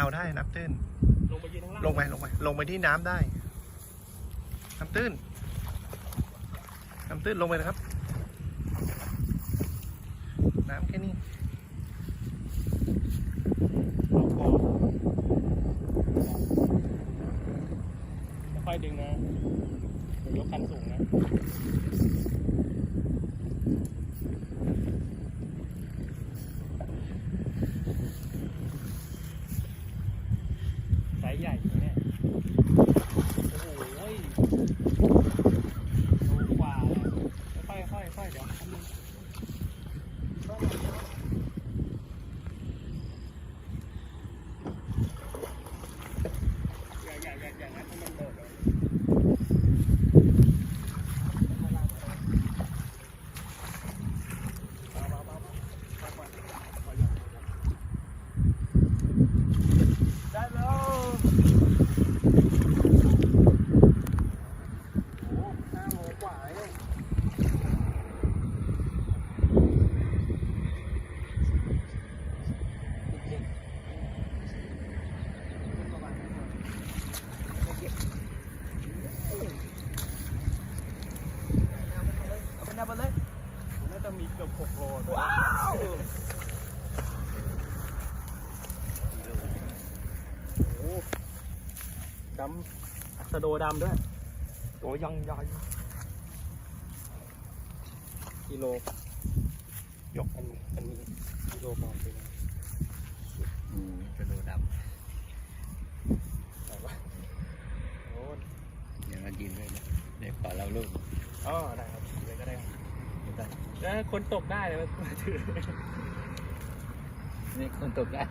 าวได้น้ำตื้น ลงไปยืนข้างล่างลงไปลงไปลงไปที่น้ำได้ น้ำตื้น น้ำตื้นลงไปนะครับ น้ำแค่นี้ค่อยๆดึงนะเดี๋ยวยกคันสูงนะ สาย ใหญ่อยู่เนี่ยโอ้โหโตกว่าค่อยๆค่อยๆเดี๋ยวอันนึงอย่าอย่าอย่าอย่างั้นให้มันโดดเลยเบาๆเบาๆเบาๆค่อยๆค่อยๆได้แล้ว โอ้ห้าโมงกว่าเลยเป็นหน้า ไปเลยน่าจะมีเกือบหกโลว้าวโอ้ ดำอัสโดดำด้วยตัวยังใหญ่กิโลยกอันอันนี้กิโลพอไปนะอืมกระโดดดไหนวะโอ้ยำอย่างนั้นยินด้วยนะเดี๋ยวขอเราลูกอ๋อได้ครับเลยก็ได้ครับแล้วคนตกได้เลยมาถือนี่คนตกได้